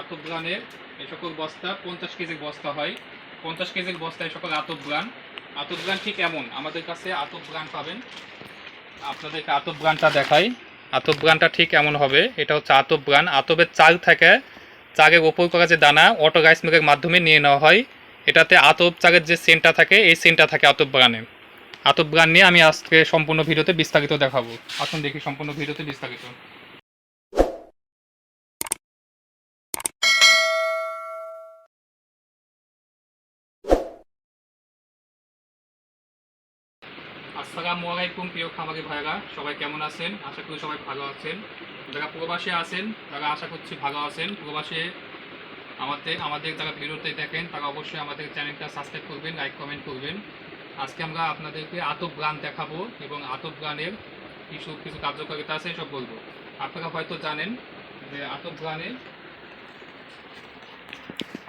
আতপ ব্রানের এই সকল বস্তা, পঞ্চাশ কেজির বস্তা হয়। পঞ্চাশ কেজির বস্তা এই সকল আতপ ব্রান ঠিক এমন, আমাদের কাছে আতপ পাবেন। আপনাদেরকে আতপ ব্রানটা দেখাই। আতপ ব্রানটা ঠিক এমন হবে, এটা হচ্ছে আতপ ব্রান আতপের চাল থেকে চাগের ওপর করা যে দানা অটো গাইস মিলের মাধ্যমে নিয়ে নেওয়া হয়। এটাতে আতপ চাগের যে সেন্টটা থাকে, এই সেন্টটা থাকে আতপ ব্রানে আতপ ব্রান নিয়ে আমি আজকে সম্পূর্ণ ভিডিওতে বিস্তারিত দেখাবো। আসুন দেখি সম্পূর্ণ ভিডিওতে বিস্তারিত। আসসালামু আলাইকুম, প্রিয় খামারি ভাইরা সবাই কেমন আছেন? আশা করি সবাই ভালো আছেন। যারা প্রবাসে আছেন, তারা আশা করছি ভালো আছেন। প্রবাসে আমাদের আমাদের যারা ভিডিওতে দেখেন, তারা অবশ্যই আমাদের চ্যানেলটা সাবস্ক্রাইব করবেন, লাইক, কমেন্ট করবেন। আজকে আমরা আপনাদেরকে আতপ গান দেখাবো এবং আতপ গানের কিছু কিছু কার্যকারিতা আছে সব বলব। আপনারা হয়তো জানেন যে আতপ গানে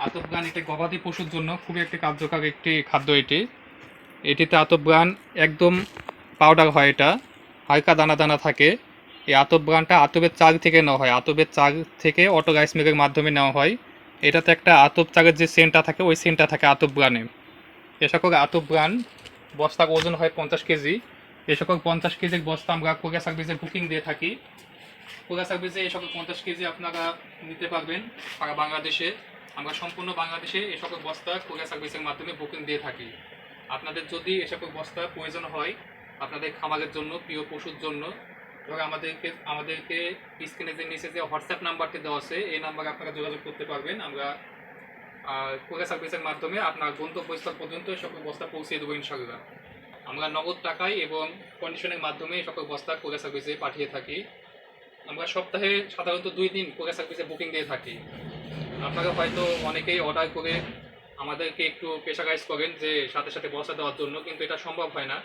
আতপ গান এটা গবাদি পশুর জন্য খুবই একটি কার্যকর একটি খাদ্য এটি। এটিতে আতপ ব্রান একদম পাউডার হয় এটা। হালকা দানা দানা থাকে। এই আতপ ব্রানটা আতপের চাক থেকে নেওয়া হয়। আতপের চাক থেকে অটো গাইস মিলের মাধ্যমে নেওয়া হয়। এটাতে একটা আতপ চাকের যে সেন্টটা থাকে, ওই সেন্টটা থাকে আতপ ব্রানে এ সকল আতপ ব্রান বস্তার ওজন হয় পঞ্চাশ কেজি। এ সকল পঞ্চাশ কেজির বস্তা আমরা কোরিয়া সার্ভিসে বুকিং দিয়ে থাকি। কোরিয়া সার্ভিসে এ সকল পঞ্চাশ কেজি আপনারা নিতে পারবেন সারা বাংলাদেশে। আমরা সম্পূর্ণ বাংলাদেশে এ সকল বস্তা কোরিয়া সার্ভিসের মাধ্যমে বুকিং দিয়ে থাকি। আপনাদের যদি এ সকল বস্তা প্রয়োজন হয়, আপনাদের খামারের জন্য, প্রিয় পশুর জন্য ধরো আমাদেরকে আমাদেরকে স্ক্রিনে যে নিচে যে হোয়াটসঅ্যাপ নাম্বারটি দেওয়া আছে, এই নাম্বারে আপনারা যোগাযোগ করতে পারবেন। আমরা কোরিয়া সার্ভিসের মাধ্যমে আপনার গন্তব্যস্থল পর্যন্ত সকল বস্তা পৌঁছে দেবো ইনশাল্লাহ আমরা নগদ টাকায় এবং কন্ডিশনের মাধ্যমে সকল বস্তা কোরিয়া সার্ভিসে পাঠিয়ে থাকি। আমরা সপ্তাহে সাধারণত দুই দিন কোরিয়া সার্ভিসে বুকিং দিয়ে থাকি। আপনারা হয়তো অনেকেই অর্ডার করে আমাদেরকে একটু প্রেশারাইজ করেন যে সাথে সাথে বস্তা দেওয়ার জন্য, কিন্তু এটা সম্ভব হয় না।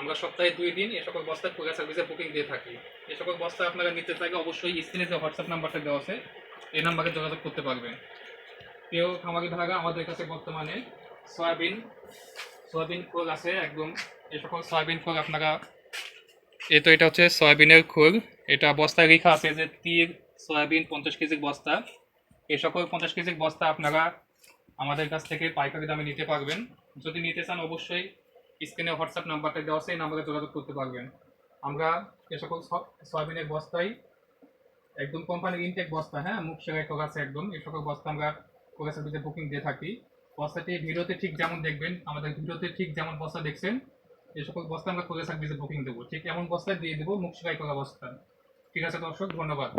আমরা সপ্তাহে দুই দিন এ সকল বস্তা কোরিয়া সার্ভিসে বুকিং দিয়ে থাকি। এ সকল বস্তা আপনারা নিতে চাইলে অবশ্যই স্ক্রিনে যে হোয়াটসঅ্যাপ নাম্বারটা দেওয়া আছে, এই নাম্বারে যোগাযোগ করতে পারবেন। প্রিয় খামারি ভাড়া আমাদের কাছে বর্তমানে সয়াবিন সয়াবিন খোল আছে একদম। এ সকল সয়াবিন খোল আপনারা, এ তো এটা হচ্ছে সয়াবিনের খোল। এটা বস্তায় লেখা আছে যে তীর, সয়াবিন পঞ্চাশ কেজির বস্তা। এ সকল পঞ্চাশ কেজির বস্তা আপনারা আমাদের কাছ থেকে পাইকারি দামে নিতে পারবেন। যদি নিতে চান অবশ্যই স্ক্রিনে হোয়াটসঅ্যাপ নাম্বারটা দেওয়া এই নাম্বারে যোগাযোগ করতে পারবেন। আমরা এ সকল সয়াবিনের বস্তায় একদম কোম্পানির ইনটেক বস্তা হ্যাঁ? মুখ করা আছে একদম। এই সকল বস্তা আমরা কোরিয়া সার্ভিসে বুকিং দিয়ে থাকি। বস্তাটি ভিডিওতে ঠিক যেমন দেখবেন, আমাদের ভিডিওতে ঠিক যেমন বস্তা দেখছেন এই সকল বস্তা আমরা কোরিয়া সার্ভিসে বুকিং দেবো। ঠিক এমন বস্তায় দিয়ে দেবো মুখ সেলাই করা বস্তা। ঠিক আছে দর্শক, ধন্যবাদ।